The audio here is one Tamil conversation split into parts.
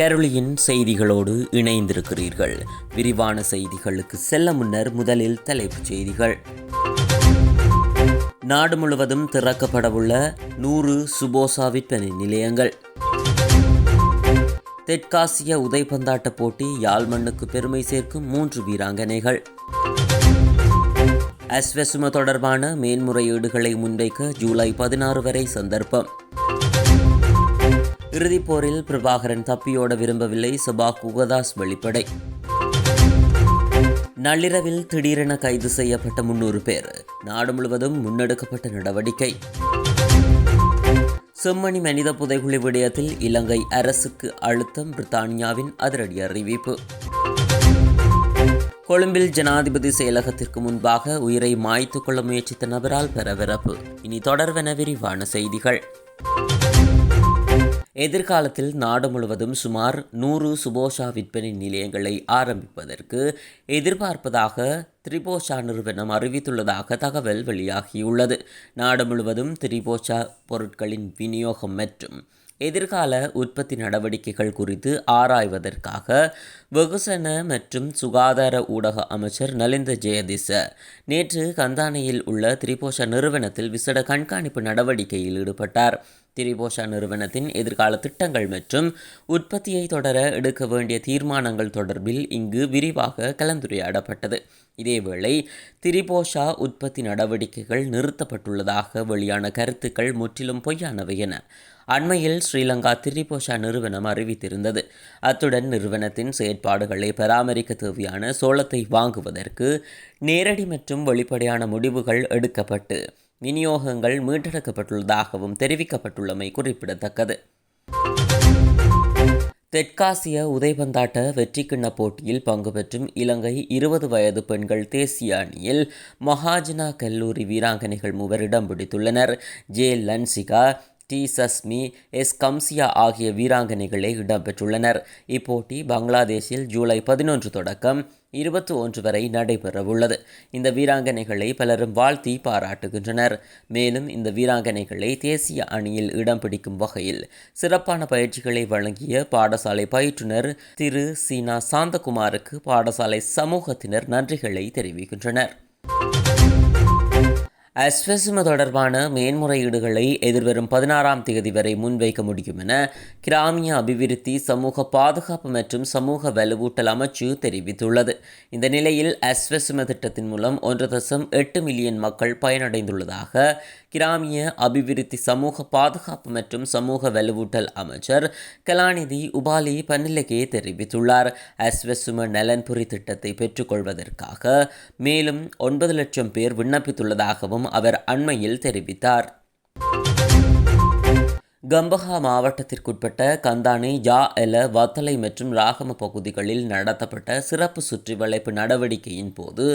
கருளியின் செய்திகளோடு இணைந்திருக்கிறீர்கள். விரிவான செய்திகளுக்கு செல்ல முன்னர் முதலில் தலைப்புச் செய்திகள். நாடு முழுவதும் திறக்கப்படவுள்ள நூறு சுபோசா விற்பனை நிலையங்கள். தெற்காசிய உதைப்பந்தாட்ட போட்டி யாழ் மண்ணுக்கு பெருமை சேர்க்கும் மூன்று வீராங்கனைகள். அஸ்வசும தொடர்பான மேன்முறையீடுகளை முன்வைக்க ஜூலை பதினாறு வரை சந்தர்ப்பம். இறுதிப் போரில் பிரபாகரன் தப்பியோட விரும்பவில்லை. சபா குகதாஸ் வெளிப்படை. நள்ளிரவில் திடீரென கைது செய்யப்பட்ட முன்னூறு பேர். நாடு முழுவதும் முன்னெடுக்கப்பட்ட நடவடிக்கை. செம்மணி மனித புதைகுழி விடயத்தில் இலங்கை அரசுக்கு அழுத்தம் பிரித்தானியாவின் அதிரடி அறிவிப்பு. கொழும்பில் ஜனாதிபதி செயலகத்திற்கு முன்பாக உயிரை மாய்த்து கொள்ள முயற்சித்த நபரால் பரபரப்பு. இனி தொடர்வென விரிவான செய்திகள். எதிர்காலத்தில் நாடு முழுவதும் சுமார் நூறு சுபோஷா விற்பனை நிலையங்களை ஆரம்பிப்பதற்கு எதிர்பார்ப்பதாக திரிபோஷா நிறுவனம் அறிவித்துள்ளதாக தகவல் வெளியாகியுள்ளது. நாடு முழுவதும் திரிபோஷா பொருட்களின் விநியோகம் மற்றும் எதிர்கால உற்பத்தி நடவடிக்கைகள் குறித்து ஆராய்வதற்காக வெகுசன மற்றும் சுகாதார ஊடக அமைச்சர் நலிந்த ஜெயதிச நேற்று கந்தானையில் உள்ள திரிபோஷா நிறுவனத்தில் விசேட கண்காணிப்பு நடவடிக்கையில் ஈடுபட்டார். திரிபோஷா நிறுவனத்தின் எதிர்கால திட்டங்கள் மற்றும் உற்பத்தியை தொடர எடுக்க வேண்டிய தீர்மானங்கள் தொடர்பில் இங்கு விரிவாக கலந்துரையாடப்பட்டது. இதேவேளை திரிபோஷா உற்பத்தி நடவடிக்கைகள் நிறுத்தப்பட்டுள்ளதாக வெளியான கருத்துக்கள் முற்றிலும் பொய்யானவை என அண்மையில் ஸ்ரீலங்கா திரிபோஷா நிறுவனம் அறிவித்திருந்தது. அத்துடன் நிறுவனத்தின் செயற்பாடுகளை பராமரிக்க தேவையான சோளத்தை வாங்குவதற்கு நேரடி மற்றும் வெளிப்படையான முடிவுகள் எடுக்கப்பட்டு விநியோகங்கள் மீட்டெடுக்கப்பட்டுள்ளதாகவும் தெரிவிக்கப்பட்டுள்ளமை குறிப்பிடத்தக்கது. தெற்காசிய உதைபந்தாட்ட வெற்றிக்கிண்ண போட்டியில் பங்கு பெற்றும் இலங்கை இருபது வயது பெண்கள் தேசிய அணியில் மகாஜனா கல்லூரி வீராங்கனைகள் மூவர் இடம் பிடித்துள்ளனர். J Lanshika D Sashmi S. Kamsiya ஆகிய வீராங்கனைகளே இடம்பெற்றுள்ளனர். இப்போட்டி பங்களாதேஷில் ஜூலை பதினொன்று தொடக்கம் இருபத்தி ஒன்று வரை நடைபெறவுள்ளது. இந்த வீராங்கனைகளை பலரும் வாழ்த்தி பாராட்டுகின்றனர். மேலும் இந்த வீராங்கனைகளை தேசிய அணியில் இடம் பிடிக்கும் வகையில் சிறப்பான பயிற்சிகளை வழங்கிய பாடசாலை பயிற்றுனர் திரு. சீனா சாந்தகுமாருக்கு பாடசாலை சமூகத்தினர் நன்றிகளை தெரிவிக்கின்றனர். அஸ்வசும தொடர்பான மேன்முறையீடுகளை எதிர்வரும் பதினாறாம் தேதி வரை முன்வைக்க முடியும் என கிராமிய அபிவிருத்தி சமூக பாதுகாப்பு மற்றும் சமூக வலுவூட்டல் அமைச்சு தெரிவித்துள்ளது. இந்த நிலையில் அஸ்வசும திட்டத்தின் மூலம் ஒன்று தசம் எட்டு மில்லியன் மக்கள் பயனடைந்துள்ளதாக கிராமிய அபிவிருத்தி சமூக பாதுகாப்பு மற்றும் சமூக வலுவூட்டல் அமைச்சர் கலாநிதி உபாலி பன்னிலகே தெரிவித்துள்ளார். அஸ்வசும நலன்புரி திட்டத்தை பெற்றுக்கொள்வதற்காக மேலும் ஒன்பது லட்சம் பேர் விண்ணப்பித்துள்ளதாகவும் அவர் அண்மையில் தெரிவித்தார். கம்பஹா மாவட்டத்திற்குட்பட்ட கந்தானை ஜா எல வத்தலை மற்றும் ராகம பகுதிகளில் நடத்தப்பட்ட சிறப்பு சுற்றி வளைப்பு நடவடிக்கையின் போது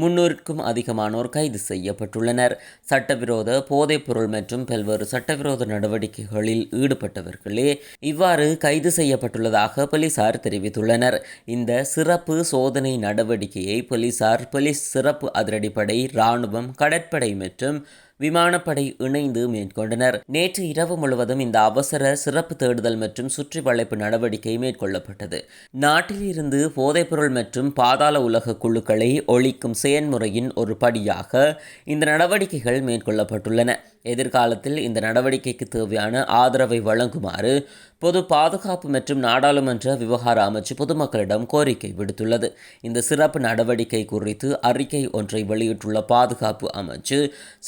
முன்னூறுக்கும் அதிகமானோர் கைது செய்யப்பட்டுள்ளனர். சட்டவிரோத போதைப்பொருள் மற்றும் பல்வேறு சட்டவிரோத நடவடிக்கைகளில் ஈடுபட்டவர்களே இவ்வாறு கைது செய்யப்பட்டுள்ளதாக போலீசார் தெரிவித்துள்ளனர். இந்த சிறப்பு சோதனை நடவடிக்கையை போலீசார் போலீஸ் சிறப்பு அதிரடிப்படை இராணுவம் கடற்படை மற்றும் விமானப்படை இணைந்து மேற்கொண்டனர். நேற்று இரவு முழுவதும் இந்த அவசர சிறப்பு தேடுதல் மற்றும் சுற்றி வளைப்பு நடவடிக்கை மேற்கொள்ளப்பட்டது. நாட்டில் இருந்து போதைப்பொருள் மற்றும் பாதாள உலக குழுக்களை ஒழிக்கும் செயன்முறையின் ஒரு படியாக இந்த நடவடிக்கைகள் மேற்கொள்ளப்பட்டுள்ளன. எதிர்காலத்தில் இந்த நடவடிக்கைக்கு தேவையான ஆதரவை வழங்குமாறு பொது பாதுகாப்பு மற்றும் நாடாளுமன்ற விவகார அமைச்சு பொதுமக்களிடம் கோரிக்கை விடுத்துள்ளது. இந்த சிறப்பு நடவடிக்கை குறித்து அறிக்கை ஒன்றை வெளியிட்டுள்ள பாதுகாப்பு அமைச்சு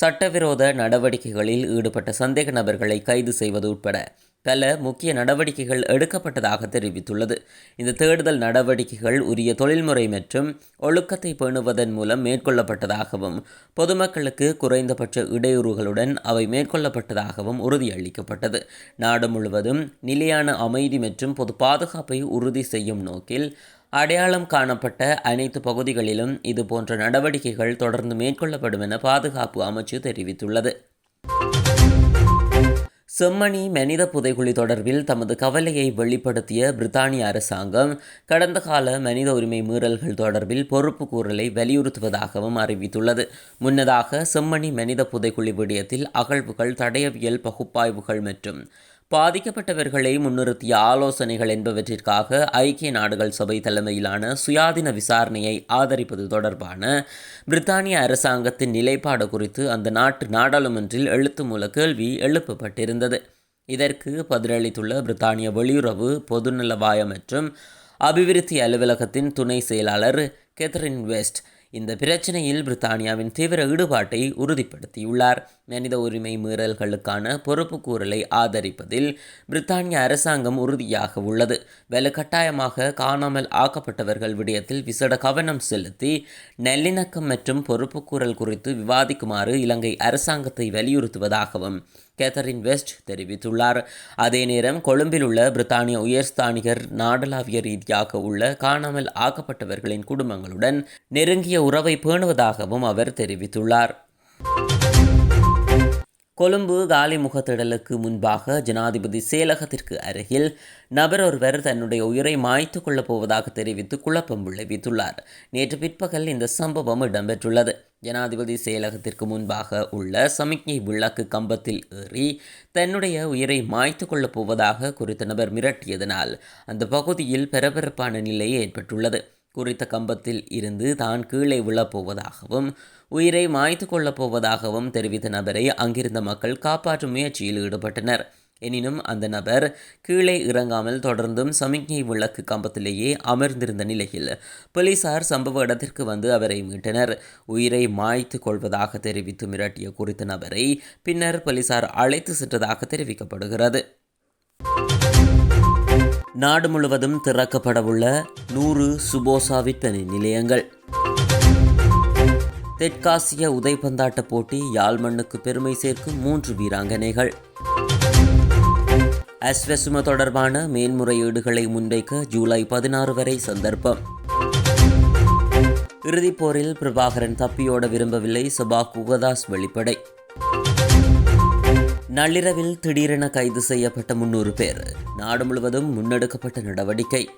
சட்டவிரோத நடவடிக்கைகளில் ஈடுபட்ட சந்தேக நபர்களை கைது செய்வது உட்பட பல முக்கிய நடவடிக்கைகள் எடுக்கப்பட்டதாக தெரிவித்துள்ளது. இந்த தேடுதல் நடவடிக்கைகள் உரிய தொழில்முறை மற்றும் ஒழுக்கத்தை பேணுவதன் மூலம் மேற்கொள்ளப்பட்டதாகவும் பொதுமக்களுக்கு குறைந்தபட்ச இடையூறுகளுடன் அவை மேற்கொள்ளப்பட்டதாகவும் உறுதியளிக்கப்பட்டது. நாடு முழுவதும் நிலையான அமைதி மற்றும் பொது பாதுகாப்பை உறுதி செய்யும் நோக்கில் அடையாளம் காணப்பட்ட அனைத்து பகுதிகளிலும் இதுபோன்ற நடவடிக்கைகள் தொடர்ந்து மேற்கொள்ளப்படும் என பாதுகாப்பு அமைச்சு தெரிவித்துள்ளது. செம்மணி மனித புதைகுழி தொடர்பில் தமது கவலையை வெளிப்படுத்திய பிரித்தானிய அரசாங்கம் கடந்த கால மனித உரிமை மீறல்கள் தொடர்பில் பொறுப்பு கூறலை வலியுறுத்துவதாகவும் அறிவித்துள்ளது. முன்னதாக செம்மணி மனித புதைகுழி விடயத்தில் அகழ்வுகள் தடயவியல் பகுப்பாய்வுகள் மற்றும் பாதிக்கப்பட்டவர்களை முன்னிறுத்திய ஆலோசனைகள் என்பவற்றிற்காக ஐக்கிய நாடுகள் சபை தலைமையிலான சுயாதீன விசாரணையை ஆதரிப்பது தொடர்பான பிரித்தானிய அரசாங்கத்தின் நிலைப்பாடு குறித்து அந்த நாட்டு நாடாளுமன்றில் எழுத்து மூல கேள்வி எழுப்பப்பட்டிருந்தது. இதற்கு பதிலளித்துள்ள பிரித்தானிய வெளியுறவு பொதுநலவாய மற்றும் அபிவிருத்தி அலுவலகத்தின் துணை செயலாளர் கெத்ரின் வெஸ்ட் இந்த பிரச்சனையில் பிரித்தானியாவின் தீவிர ஈடுபாட்டை உறுதிப்படுத்தியுள்ளார். மனித உரிமை மீறல்களுக்கான பொறுப்புக்கூறலை ஆதரிப்பதில் பிரித்தானிய அரசாங்கம் உறுதியாக உள்ளது. வலுக்கட்டாயமாக காணாமல் ஆக்கப்பட்டவர்கள் விடயத்தில் விசட கவனம் செலுத்தி நல்லிணக்கம் மற்றும் பொறுப்புக்கூறல் குறித்து விவாதிக்குமாறு இலங்கை அரசாங்கத்தை வலியுறுத்துவதாகவும் கேத்தரின் வெஸ்ட் தெரிவித்துள்ளார். அதே நேரம் கொழும்பில் உள்ள பிரித்தானிய உயர்ஸ்தானிகர் நாடளாவிய ரீதியாக உள்ள காணாமல் ஆக்கப்பட்டவர்களின் குடும்பங்களுடன் நெருங்கிய உறவை பேணுவதாகவும் அவர் தெரிவித்துள்ளார். கொழும்பு காலிமுகத்திடலுக்கு முன்பாக ஜனாதிபதி செயலகத்திற்கு அருகில் நபர் ஒருவர் தன்னுடைய உயிரை மாய்த்து கொள்ளப் போவதாக தெரிவித்து குழப்பம் விளைவித்துள்ளார். நேற்று பிற்பகல் இந்த சம்பவம் இடம்பெற்றுள்ளது. ஜனாதிபதி செயலகத்திற்கு முன்பாக உள்ள சமிக்ஞை விளக்கு கம்பத்தில் ஏறி தன்னுடைய உயிரை மாய்த்து கொள்ளப் போவதாக குறித்த நபர் மிரட்டியதனால் அந்த பகுதியில் பரபரப்பான நிலை ஏற்பட்டுள்ளது. குறித்த கம்பத்தில் இருந்து தான் கீழே விழப்போவதாகவும் உயிரை மாய்த்து கொள்ளப் போவதாகவும் தெரிவித்த நபரை அங்கிருந்த மக்கள் காப்பாற்றும் முயற்சியில் ஈடுபட்டனர். எனினும் அந்த நபர் கீழே இறங்காமல் தொடர்ந்தும் சமிக்ஞை விளக்கு கம்பத்திலேயே அமர்ந்திருந்த நிலையில் போலீசார் சம்பவ இடத்திற்கு வந்து அவரை மீட்டனர். உயிரை மாய்த்து கொள்வதாக தெரிவித்து மிரட்டிய குறித்த நபரை பின்னர் போலீசார் அழைத்து சென்றதாக தெரிவிக்கப்படுகிறது. நாடு முழுவதும் திறக்கப்படவுள்ள நூறு சுபோசா விற்பனை நிலையங்கள். தெற்காசிய உதைப்பந்தாட்ட போட்டி யாழ் மண்ணுக்கு பெருமை சேர்க்கும் மூன்று வீராங்கனைகள். அஸ்வசும தொடர்பான மேன்முறையீடுகளை முன்வைக்க ஜூலை பதினாறு வரை சந்தர்ப்பம். இறுதிப் போரில் பிரபாகரன் தப்பியோட விரும்பவில்லை சபா குகதாஸ் வெளிப்படை. நள்ளிரவில் திடீரென கைது செய்யப்பட்ட முன்னூறு பேர். நாடு முழுவதும் முன்னெடுக்கப்பட்ட நடவடிக்கை.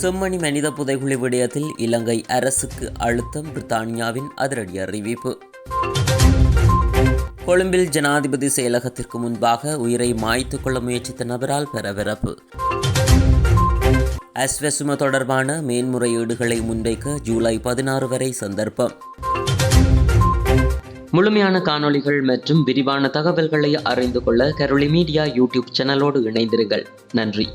செம்மணி மனித புதைகுழி விடயத்தில் இலங்கை அரசுக்கு அழுத்தம் பிரித்தானியாவின் அதிரடி அறிவிப்பு. கொழும்பில் ஜனாதிபதி செயலகத்திற்கு முன்பாக உயிரை மாய்த்து கொள்ள முயற்சித்த நபரால் பரபரப்பு. அஸ்வசும தொடர்பான மேன்முறையீடுகளை முன்வைக்க ஜூலை பதினாறு வரை சந்தர்ப்பம். முழுமையான காணொளிகள் மற்றும் விரிவான தகவல்களை அறிந்து கொள்ள கரோலி மீடியா யூடியூப் சேனலோடு இணைந்திருங்கள். நன்றி.